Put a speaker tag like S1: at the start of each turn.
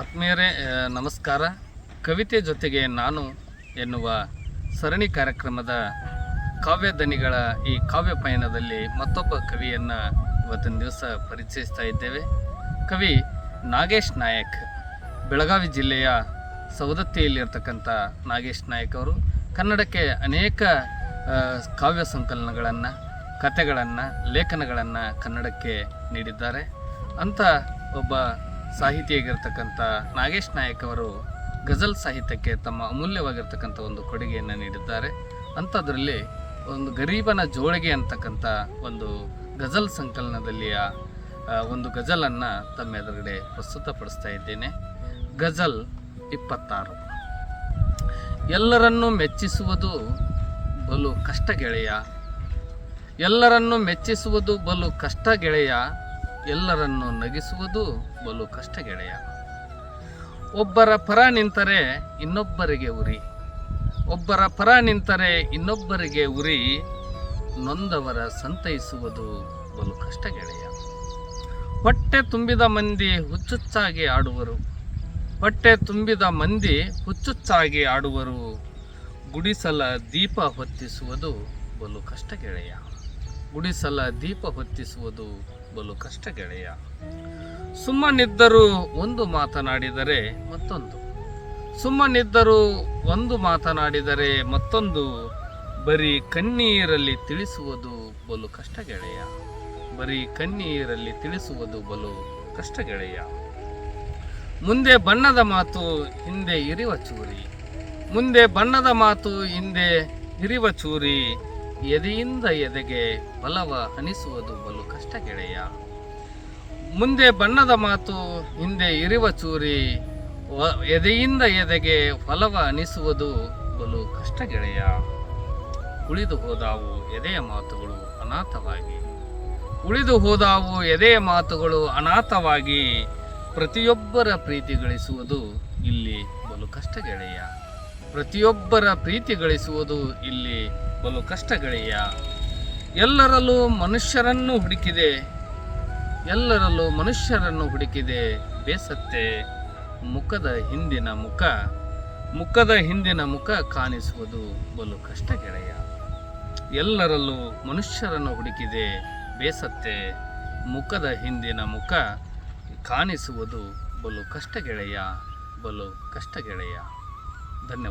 S1: ಆತ್ಮೀಯರೇ ನಮಸ್ಕಾರ. ಕವಿತೆ ಜೊತೆಗೆ ನಾನು ಎನ್ನುವ ಸರಣಿ ಕಾರ್ಯಕ್ರಮದ ಕಾವ್ಯ ದನಿಗಳ ಈ ಕಾವ್ಯ ಪಯಣದಲ್ಲಿ ಮತ್ತೊಬ್ಬ ಕವಿಯನ್ನು ಇವತ್ತಿನ ದಿವಸ ಪರಿಚಯಿಸ್ತಾ ಇದ್ದೇವೆ. ಕವಿ ನಾಗೇಶ್ ನಾಯಕ್, ಬೆಳಗಾವಿ ಜಿಲ್ಲೆಯ ಸವದತ್ತಿಯಲ್ಲಿರ್ತಕ್ಕಂಥ ನಾಗೇಶ್ ನಾಯಕ್ ಅವರು ಕನ್ನಡಕ್ಕೆ ಅನೇಕ ಕಾವ್ಯ ಸಂಕಲನಗಳನ್ನು ಕಥೆಗಳನ್ನು ಲೇಖನಗಳನ್ನು ಕನ್ನಡಕ್ಕೆ ನೀಡಿದ್ದಾರೆ. ಅಂಥ ಒಬ್ಬ ಸಾಹಿತಿಯಾಗಿರ್ತಕ್ಕಂಥ ನಾಗೇಶ್ ನಾಯಕ್ ಅವರು ಗಜಲ್ ಸಾಹಿತ್ಯಕ್ಕೆ ತಮ್ಮ ಅಮೂಲ್ಯವಾಗಿರ್ತಕ್ಕಂಥ ಒಂದು ಕೊಡುಗೆಯನ್ನು ನೀಡಿದ್ದಾರೆ. ಅಂಥದ್ರಲ್ಲಿ ಒಂದು ಗರೀಬನ ಜೋಳಿಗೆ ಅಂತಕ್ಕಂಥ ಒಂದು ಗಜಲ್ ಸಂಕಲನದಲ್ಲಿಯ ಒಂದು ಗಜಲನ್ನು ತಮ್ಮ ಎದುರುಗಡೆ ಪ್ರಸ್ತುತಪಡಿಸ್ತಾ ಇದ್ದೇನೆ. ಗಜಲ್ ಇಪ್ಪತ್ತಾರು. ಎಲ್ಲರನ್ನೂ ಮೆಚ್ಚಿಸುವುದು ಬಲು ಕಷ್ಟ ಗೆಳೆಯ ಎಲ್ಲರನ್ನು ಮೆಚ್ಚಿಸುವುದು ಬಲು ಕಷ್ಟ ಗೆಳೆಯ ಎಲ್ಲರನ್ನು ನಗಿಸುವುದು ಬಲು ಕಷ್ಟ ಗೆಳೆಯ ಒಬ್ಬರ ಪರ ನಿಂತರೆ ಇನ್ನೊಬ್ಬರಿಗೆ ಉರಿ. ಒಬ್ಬರ ಪರ ನಿಂತರೆ ಇನ್ನೊಬ್ಬರಿಗೆ ಉರಿ. ನೊಂದವರ ಸಂತೈಸುವುದು ಬಲು ಕಷ್ಟ ಗೆಳೆಯ ಹೊಟ್ಟೆ ತುಂಬಿದ ಮಂದಿ ಹುಚ್ಚುಚ್ಚಾಗಿ ಆಡುವರು. ಹೊಟ್ಟೆ ತುಂಬಿದ ಮಂದಿ ಹುಚ್ಚುಚ್ಚಾಗಿ ಆಡುವರು. ಗುಡಿಸಲ ದೀಪ ಹೊತ್ತಿಸುವುದು ಬಲು ಕಷ್ಟ ಗೆಳೆಯ ಗುಡಿಸಲ ದೀಪ ಹೊತ್ತಿಸುವುದು ಬಲು ಕಷ್ಟ ಗೆಳೆಯ. ಸುಮ್ಮನಿದ್ದರೂ ಒಂದು ಮಾತನಾಡಿದರೆ ಮತ್ತೊಂದು. ಸುಮ್ಮನಿದ್ದರೂ ಒಂದು ಮಾತನಾಡಿದರೆ ಮತ್ತೊಂದು. ಬರೀ ಕಣ್ಣೀರಲ್ಲಿ ತಿಳಿಸುವುದು ಬಲು ಕಷ್ಟ ಗೆಳೆಯ. ಬರೀ ಕಣ್ಣೀರಲ್ಲಿ ತಿಳಿಸುವುದು ಬಲು ಕಷ್ಟ ಗೆಳೆಯ. ಮುಂದೆ ಬಣ್ಣದ ಮಾತು, ಹಿಂದೆ ಇರಿವ ಚೂರಿ. ಮುಂದೆ ಬಣ್ಣದ ಮಾತು, ಹಿಂದೆ ಇರಿವ ಚೂರಿ. ಎದೆಯಿಂದ ಎದೆಗೆ ಬಲವ ಅನಿಸುವುದು ಬಲು ಕಷ್ಟ ಗೆಳೆಯ. ಮುಂದೆ ಬಣ್ಣದ ಮಾತು, ಹಿಂದೆ ಇರುವ ಚೂರಿ ಎದೆಯಿಂದ ಎದೆಗೆ ಫಲವ ಅನಿಸುವುದು ಬಲು ಕಷ್ಟ ಗೆಳೆಯ. ಉಳಿದು ಹೋದಾವು ಎದೆಯ ಮಾತುಗಳು ಅನಾಥವಾಗಿ. ಉಳಿದು ಹೋದಾವು ಎದೆಯ ಮಾತುಗಳು ಅನಾಥವಾಗಿ. ಪ್ರತಿಯೊಬ್ಬರ ಪ್ರೀತಿ ಗಳಿಸುವುದು ಇಲ್ಲಿ ಬಲು ಕಷ್ಟ ಗೆಳೆಯ. ಪ್ರತಿಯೊಬ್ಬರ ಪ್ರೀತಿ ಗಳಿಸುವುದು ಇಲ್ಲಿ ಬಲು ಕಷ್ಟಗಳೆಯ. ಎಲ್ಲರಲ್ಲೂ ಮನುಷ್ಯರನ್ನು ಹುಡುಕಿದೆ. ಎಲ್ಲರಲ್ಲೂ ಮನುಷ್ಯರನ್ನು ಹುಡುಕಿದೆ ಬೇಸತ್ತೆ. ಮುಖದ ಹಿಂದಿನ ಮುಖ, ಮುಖದ ಹಿಂದಿನ ಮುಖ ಕಾಣಿಸುವುದು ಬಲು ಕಷ್ಟ ಗೆಳೆಯ ಎಲ್ಲರಲ್ಲೂ ಮನುಷ್ಯರನ್ನು ಹುಡುಕಿದೆ ಬೇಸತ್ತೆ. ಮುಖದ ಹಿಂದಿನ ಮುಖ ಕಾಣಿಸುವುದು ಬಲು ಕಷ್ಟ ಗೆಳೆಯ ಬಲು ಕಷ್ಟ ಗೆಳೆಯ ಧನ್ಯವಾದ.